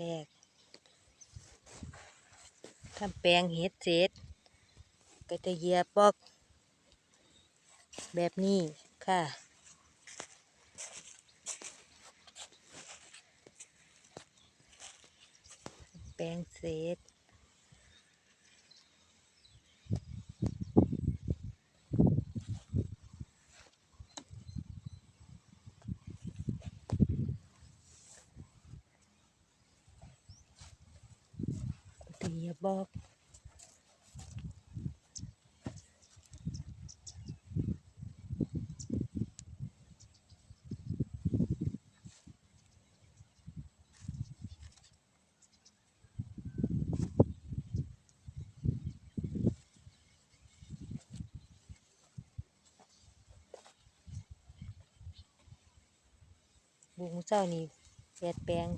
แรกทำแปลงเห็ดเสร็จก็จะเยียบบอก แบบนี้ค่ะ แปลงเสร็จ บุงเจ้านี่แปดแปลง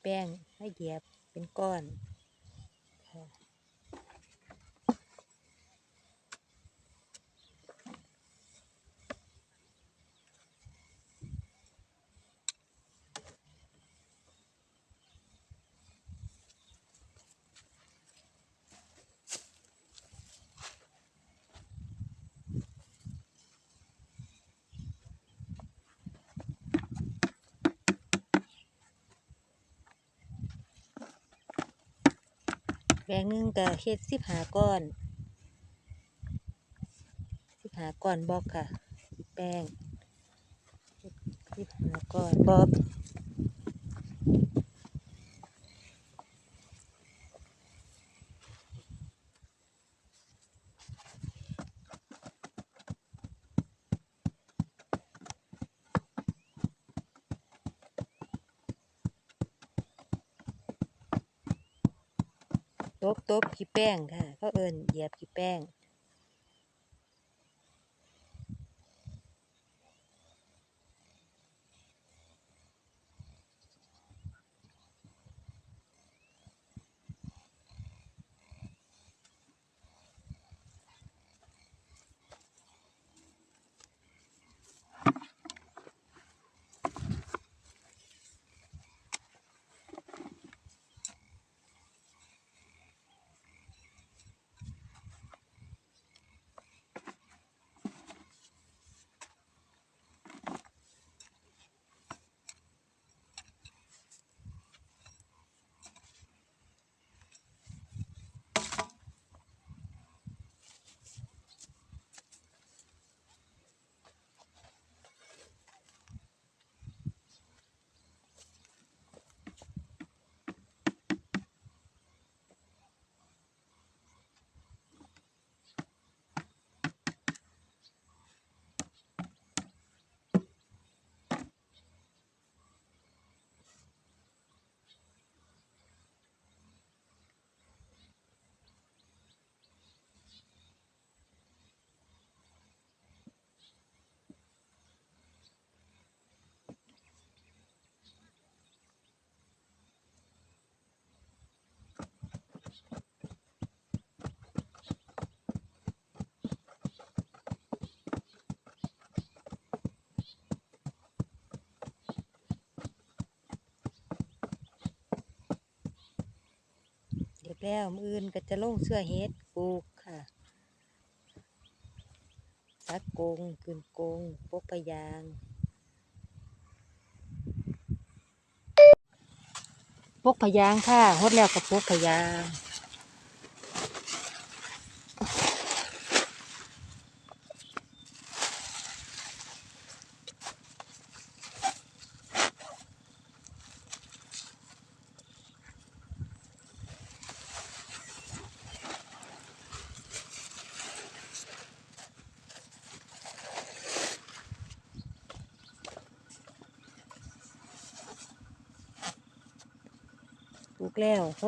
แป้งให้เหยียบเป็นก้อน งหนึ่งก็เฮ็ดสิบหาก้อนสิบหาก้อนบอกค่ะ แป้งสิบหาก้อนบอก ตบตบ ขี้แป้งค่ะเขาเอิ้นเหยียบขี้แป้ง แล้วมืออื่นก็จะลงเสื้อเฮ็ดปลูกค่ะซักกงกึนกงปกปะยางปกพยางค่ะฮดแล้วกับปกพยาง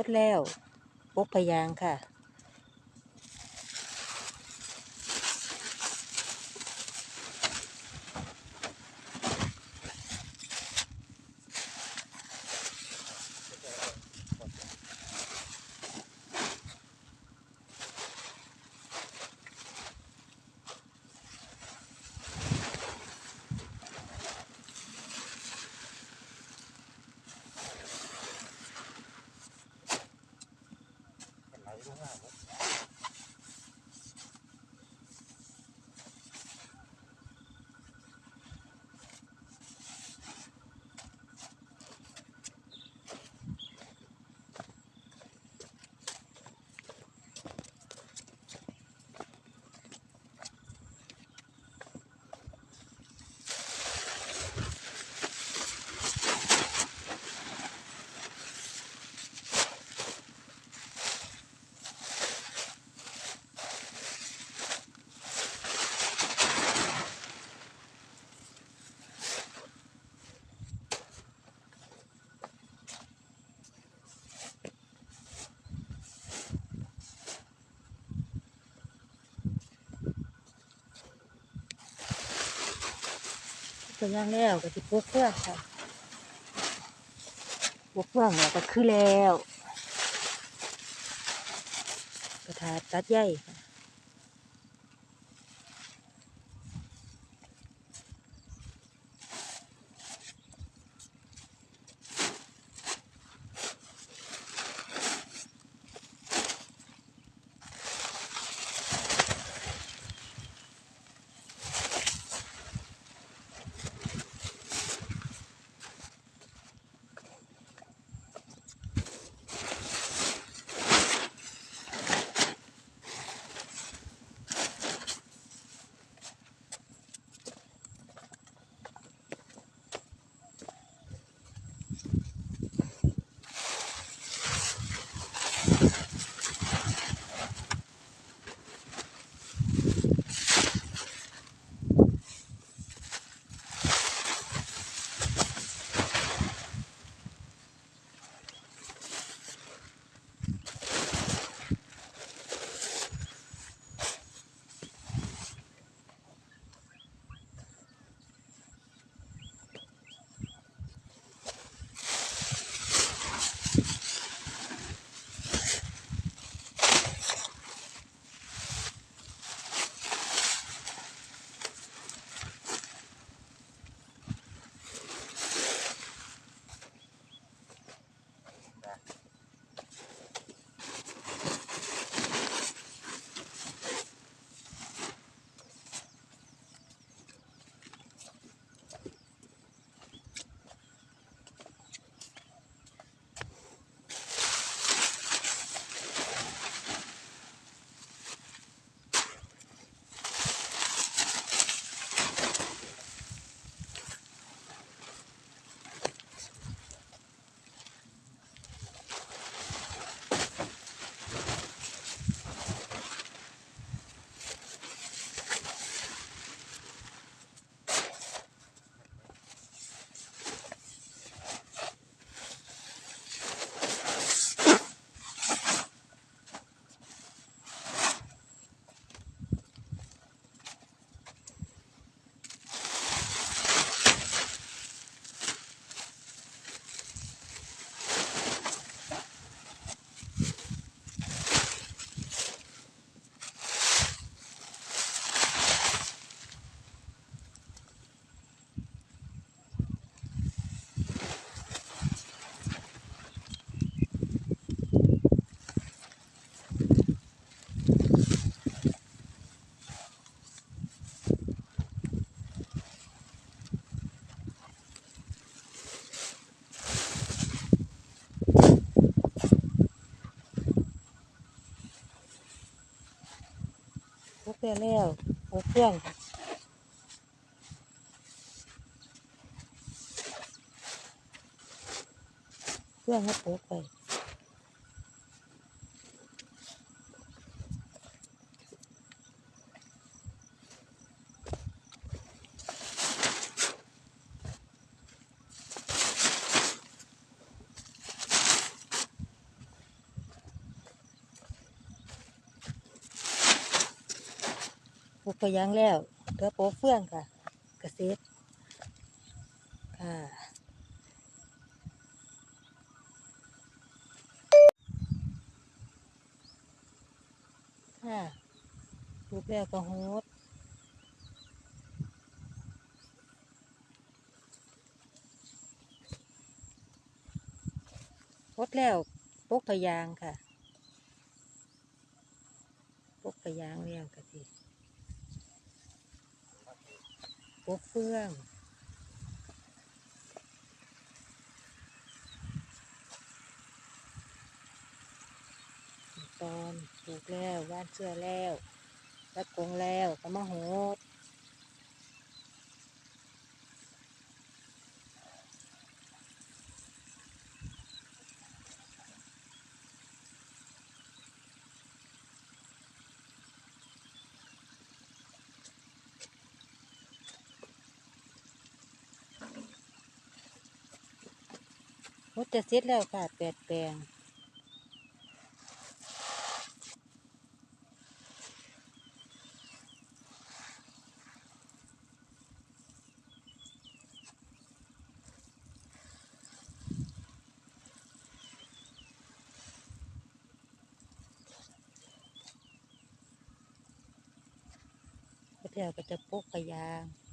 ดแล้วปกพยางค่ะ กพยางแล้วก็สิปกเพื่องค่ะพวกเพื่องแล้วก็คือแล้วกระทาตัดใหญ่ค่ะ ปกแล้วแล้วปกเครื่องค่ะเครื่องให้ปกไป กไปยางแล้วเหลือโปเฟื่องค่ะกระเซ็ดค่ะค่ะปลูกแล้วก็โฮดโฮดแล้วปกพะยางค่ะ ปกพะยางแล้วก็สิ กเฟื่องตอนปลูกแล้วว่านเชื่อแล้วรัดกงแล้วก็มาโหด จะเสร็จแล้วค่ะแปดแปลงเดี๋ยวก็จะปลูกพะยาง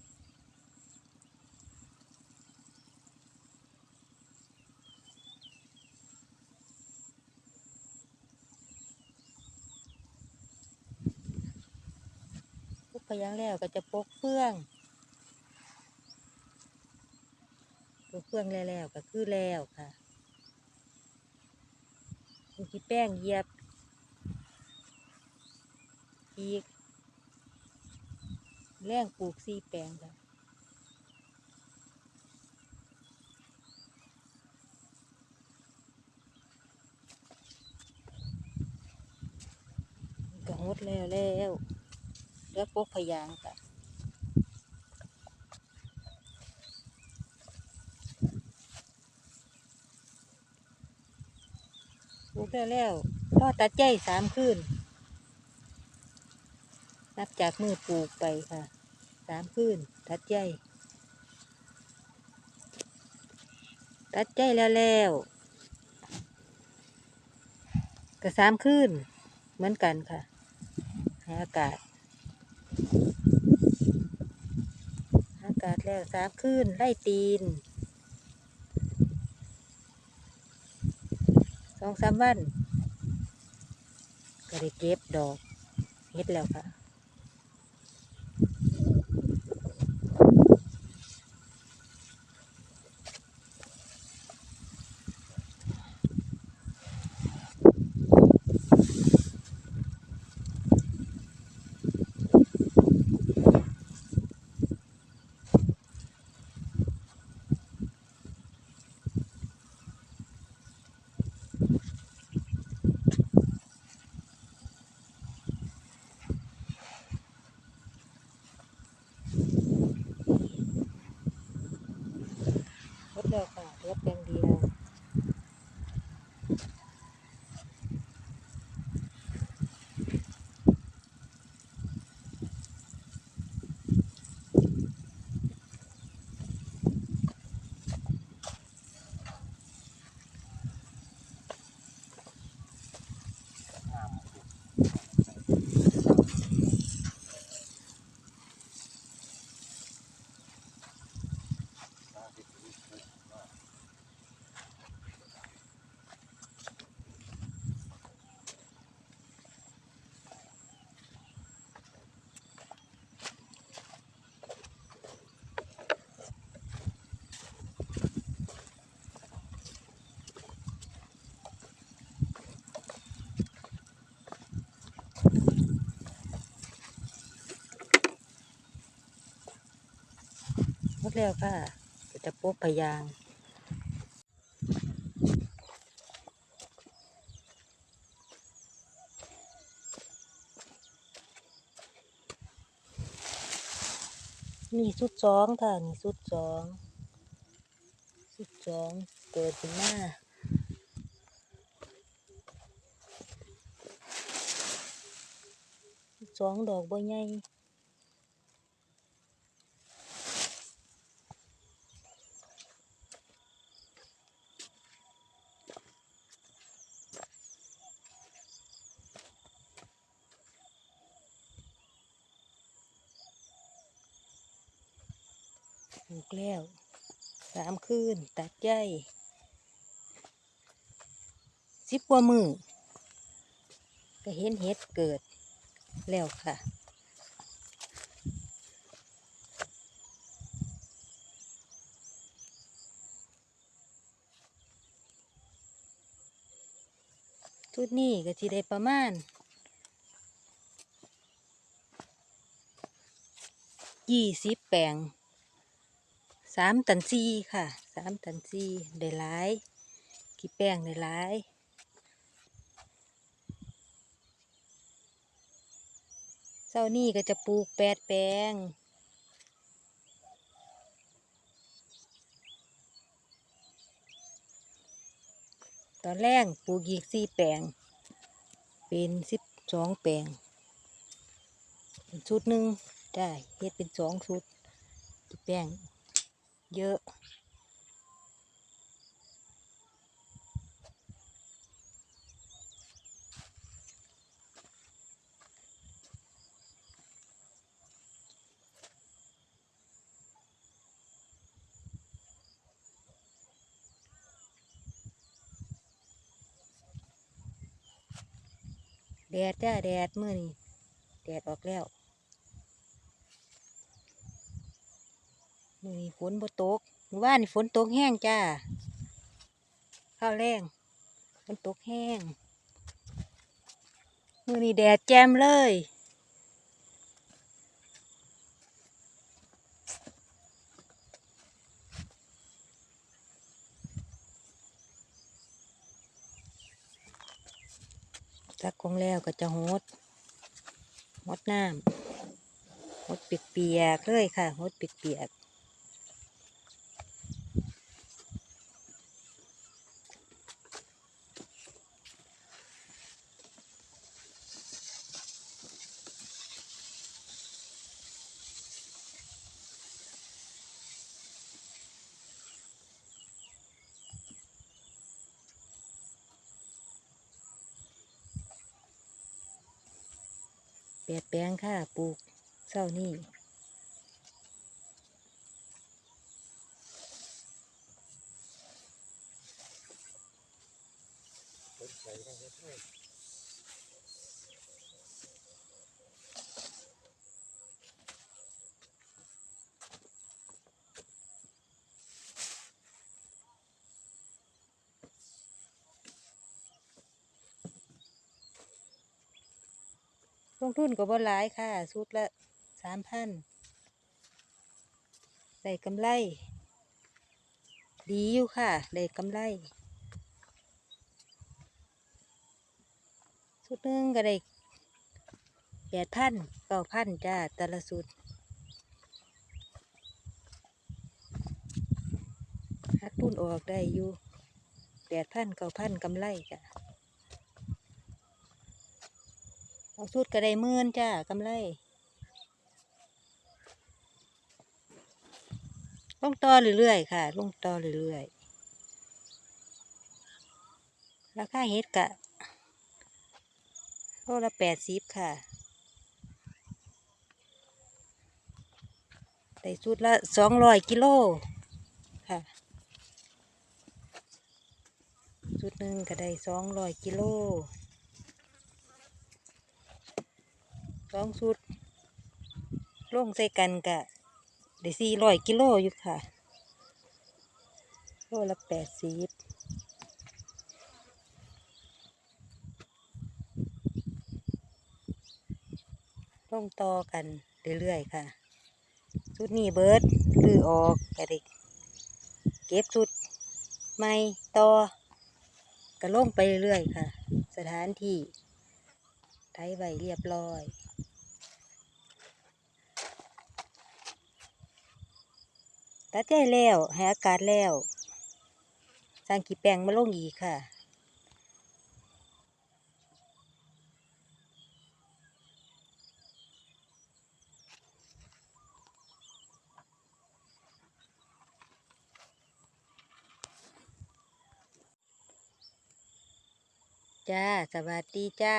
ปลูกพะยางแล้วก็จะปลูกเฟื่องปกเฟื่องแล้วก็คือแล้วค่ะมีที่แป้งเหยียบอีกแรงปลูกสี่แปลงค่ะก็หมดแล้วแล้ว เหลือปลูกพยางค่ะ ปลูกแล้วแล้วพ่อตัดใจสามคืน นับจากมือปลูกไปค่ะ สามคืนตัดใจ ตัดใจแล้วแล้วก็สามคืนเหมือนกันค่ะ ให้อากาศ อากาศ แล้วสามขึ้นไล่ตีนสองสามวันก็ได้เก็บดอกเฮ็ดแล้วค่ะ แล้วค่ะลดอย่างเดี แล้วค่ะจะปลูกพยางนี่สุดสองค่ะนี่สุดสองสุดสองเกิดขึ้นมาสุดสองดอกบัวใหญ่ ลูกแล้วสามคืนตัดใยสิบกว่ามือก็เห็นเห็ดเกิดแล้วค่ะชุดนี้ก็สิได้ประมาณยี่สิบแปลง สามตันซีค่ะสามตันซีได้หลายกี่แป้งได้หลายเจ้านี่ก็จะปลูกแปดแปลงตอนแรกปลูกอีกสี่แปลง เป็นสิบสองแปลงชุดหนึ่งได้เฮ็ดเป็นสองชุดแป้ง เยอะ แดดจ้าแดดเมื่อนี้แดดออกแล้ว มือนี้ฝนบ่ตกเมื่อวานฝนตกแห้งจ้า ข้าวแรงฝนตกแห้ง มือนี้แดดแจ่มเลยตักของแล้วก็จะหดหดน้ำหดเปียกๆเลยค่ะหดเปียก แปดแปลงค่ะปลูกเศร้านี่ ต้นไทรต้องเฮ็ดเลย ลงทุนก็บ่หลายค่ะสุดละสามพันได้กำไร ดีอยู่ค่ะได้กำไรสุดหนึงก็ได้แปดพันเก้าพันจ้าแต่ละสุดหักทุนออกได้อยู่แปดพันเก้าพันกำไรจ้ะ เอาสุดก็ได้มื่นจ้ากำไรลงต่อเรื่อยๆค่ะลงต่อเรื่อยๆราคาเฮ็ดกะโลละแปดสิบค่ะได้สุดละสองร้อยกิโลค่ะสุดหนึ่งก็ได้สองร้อยกิโล สองสุดลงใส่กันกะได้สี่ร้อยกิโลอยู่ค่ะ โลละแปดสิบลงต่อกันเรื่อยๆค่ะสุดนี้เบิร์ดลือออกกะได้เก็บสุดใหม่ต่อก็ลงไปเรื่อยๆค่ะ สถานที่ ไทยไว้เรียบร้อยตัดใจแล้วให้อากาศแล้วสร้างกี่แปลงมาลงอีกค่ะจ้า สวัสดีจ้า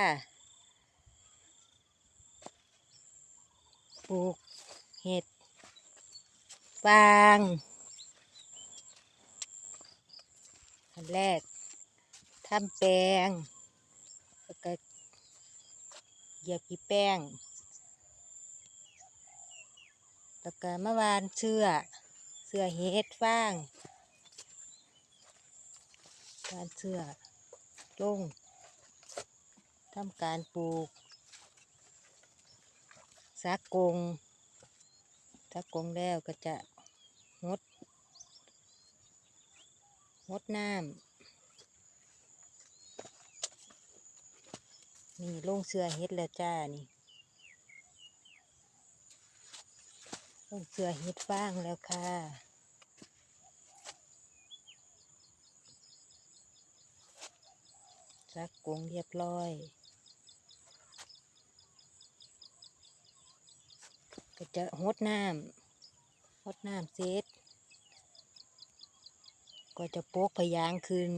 ปลูกเห็ดฟางอันแรกทำแปลงแล้วก็เหยียบกี่แป้ง แล้วก็มาวานเสื้อ เสื้อเฮ็ดฟางวานเสื้อลงทำการปลูก สักกงสักกงแล้วก็จะงดงดน้ำนี่ลงเสื้อเฮ็ดแล้วจ้านี่ลงเสื้อเฮ็ดฟางแล้วค่ะซักกงเรียบร้อย ก็จะหดน้ำหดน้ำเสร็จก็จะโปกพยางขึ้น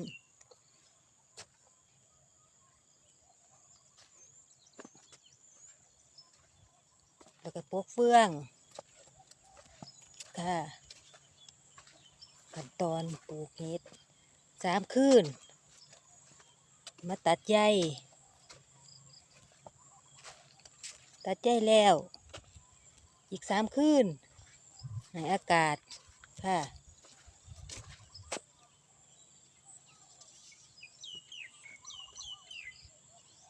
แล้วก็โปกเฟืองค่ะขั้นตอนปลูกเห็ดสามคืน มาตัดใยตัดใยแล้ว อีกสามคืนให้อากาศค่ะ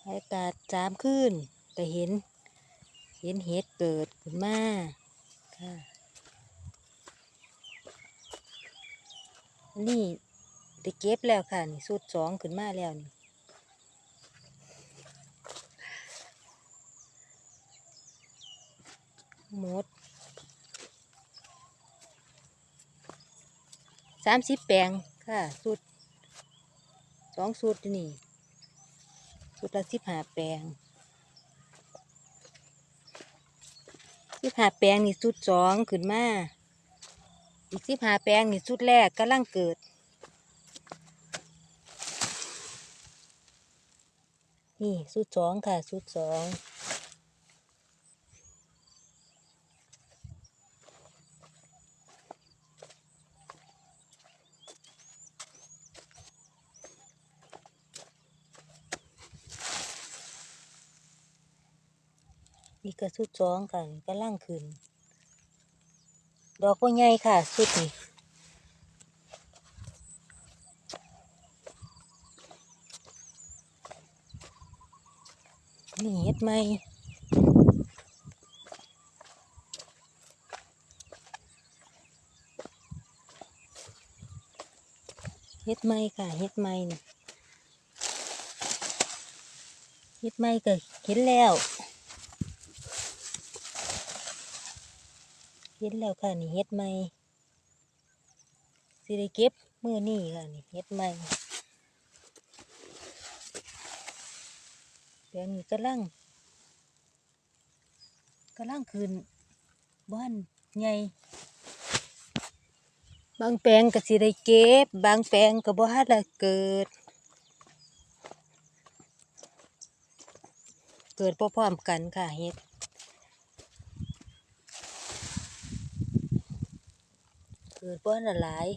อากาศสามคืนก็เห็น เห็นเห็ดเกิดขึ้นมาค่ะนี่ได้เก็บแล้วค่ะนี่สุดสองขึ้นมาแล้วนี่ห มดสามสิบแปลงค่ะสุดสองสุดนี่สุดละสิบห้าแปลงสิบห้าแปลงนี่สุดสองขึ้นมาอีกสิบห้าแปลงนี่สุดแรกกำลังเกิด นี่สุดสองค่ะสุดสอง ก็สุดสองค่ะกำลังขึ้น ดอกก็ใหญ่ค่ะ สุดนี่นี่เฮ็ดไหมเฮ็ดไหมค่ะเฮ็ดไมนี่เฮ็ดไหมก็เห็นแล้ว เห็นแล้วค่ะนี่เฮ็ดไหมสิได้เก็บมือนี่ค่ะนี่เฮ็ดไหมแปลงนี้กำลังกำลังขึ้นบ้านใหญ่บางแปลงก็สิได้เก็บบางแปลงก็บ่ทันได้เกิด เกิดพร้อมๆกันค่ะเฮ็ด เกิดป้อนอะหลาย